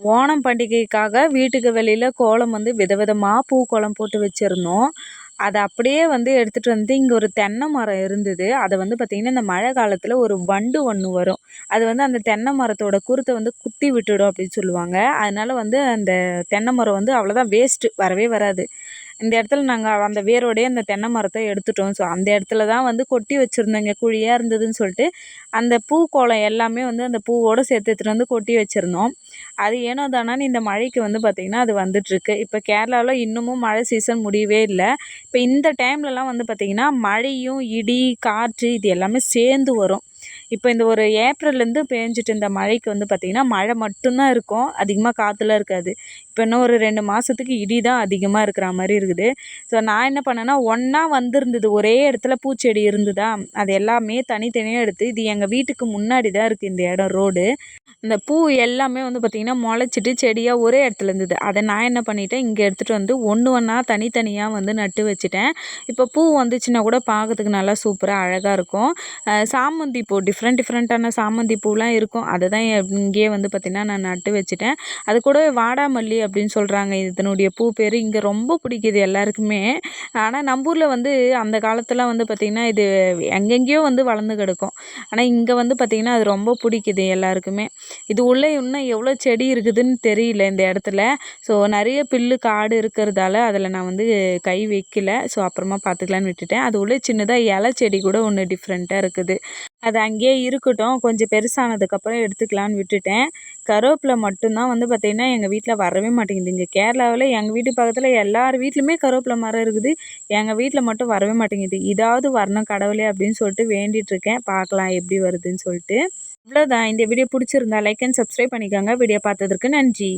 ஓணம் பண்டிகைக்காக வீட்டுக்கு வெளியில் கோலம் வந்து விதவிதமாக பூ கோலம் போட்டு வச்சுருந்தோம். அதை அப்படியே வந்து எடுத்துகிட்டு வந்து இங்கே ஒரு தென்னை மரம் இருந்தது. அதை வந்து பார்த்திங்கன்னா இந்த மழை காலத்தில் ஒரு வண்டு ஒன்று வரும். அது வந்து அந்த தென்னை மரத்தோட குருத்தை வந்து குத்தி விட்டுடும் அப்படின்னு சொல்லுவாங்க. அதனால் வந்து அந்த தென்னை மரம் வந்து அவ்வளோதான் வேஸ்ட்டு வரவே வராது. இந்த இடத்துல நாங்கள் அந்த வேரோடையே அந்த தென்னை மரத்தை எடுத்துட்டோம். ஸோ அந்த இடத்துல தான் வந்து கொட்டி வச்சுருந்தோங்க. குழியாக இருந்ததுன்னு சொல்லிட்டு அந்த பூ கோலம் எல்லாமே வந்து அந்த பூவோடு சேர்த்து எடுத்துகிட்டு வந்து கொட்டி வச்சுருந்தோம். அது ஏனோ தானான்னு இந்த மழைக்கு வந்து பார்த்திங்கன்னா அது வந்துட்டுருக்கு. இப்போ கேரளாவில் இன்னமும் மழை சீசன் முடியவே இல்லை. இப்போ இந்த டைம்லலாம் வந்து பார்த்திங்கன்னா மழையும் இடி காற்று இது எல்லாமே சேர்ந்து வரும். இப்போ இந்த ஒரு ஏப்ரல்லேருந்து பேஞ்சிட்டு இருந்த மழைக்கு வந்து பார்த்திங்கன்னா மழை மட்டும்தான் இருக்கும். அதிகமாக காற்றுலாம் இருக்காது. இப்போ இன்னும் ஒரு ரெண்டு மாதத்துக்கு இடி தான் அதிகமாக இருக்கிற மாதிரி இருக்குது. ஸோ நான் என்ன பண்ணேன்னா ஒன்றா வந்திருந்தது. ஒரே இடத்துல பூச்செடி இருந்ததா? அது எல்லாமே தனித்தனியாக எடுத்து இது எங்கள் வீட்டுக்கு முன்னாடி தான் இருக்குது இந்த இடம் ரோடு. இந்த பூ எல்லாமே வந்து பார்த்திங்கன்னா முளைச்சிட்டு செடியாக ஒரே இடத்துல இருந்தது. அதை நான் என்ன பண்ணிட்டேன் இங்கே எடுத்துகிட்டு வந்து ஒன்று ஒன்றா தனித்தனியாக வந்து நட்டு வச்சுட்டேன். இப்போ பூ வந்துச்சுன்னா கூட பார்க்கறதுக்கு நல்லா சூப்பராக அழகாக இருக்கும். சாமந்தி பூ டிஃப்ரெண்ட் டிஃப்ரெண்ட்டான சாமந்தி பூலாம் இருக்கும். அதை தான் இங்கேயே வந்து பார்த்திங்கன்னா நான் நட்டு வச்சுட்டேன். அது கூடவே வாடாமல்லி அப்படின்னு சொல்கிறாங்க இதனுடைய பூ பேர் இங்கே ரொம்ப பிடிக்குது எல்லாருக்குமே. ஆனால் நம்ம ஊரில் வந்து அந்த காலத்தில் வந்து பார்த்திங்கன்னா இது எங்கெங்கேயோ வந்து வளர்ந்து கிடக்கும். ஆனால் இங்கே வந்து பார்த்திங்கன்னா அது ரொம்ப பிடிக்குது எல்லாருக்குமே. இது உள்ளே இன்னும் எவ்வளோ செடி இருக்குதுன்னு தெரியல இந்த இடத்துல. ஸோ நிறைய பில்லு காடு இருக்கிறதால அதில் நான் வந்து கை வைக்கல. ஸோ அப்புறமா பார்த்துக்கலான்னு விட்டுட்டேன். அது உள்ளே சின்னதாக இலை செடி கூட ஒன்று டிஃப்ரெண்ட்டாக இருக்குது. அது அங்கேயே இருக்கட்டும். கொஞ்சம் பெருசானதுக்கப்புறம் எடுத்துக்கலான்னு விட்டுட்டேன். கருவேப்பிலை மட்டும்தான் வந்து பார்த்திங்கன்னா எங்கள் வீட்டில் வரவே மாட்டேங்குது. இங்கே கேரளாவில் எங்கள் வீட்டு பக்கத்தில் எல்லார் வீட்லேயுமே கருவேப்பிலை மரம் இருக்குது. எங்கள் வீட்டில் மட்டும் வரவே மாட்டேங்குது. இதாவது வரணும் கடவுளே அப்படின்னு சொல்லிட்டு வேண்டிகிட்ருக்கேன் பார்க்கலாம் எப்படி வருதுன்னு சொல்லிட்டு. இவ்வளோதான் இந்த வீடியோ பிடிச்சிருந்தா லைக் அண்ட் சப்ஸ்கிரைப் பண்ணிக்கோங்க. வீடியோ பார்த்ததற்கு நன்றி.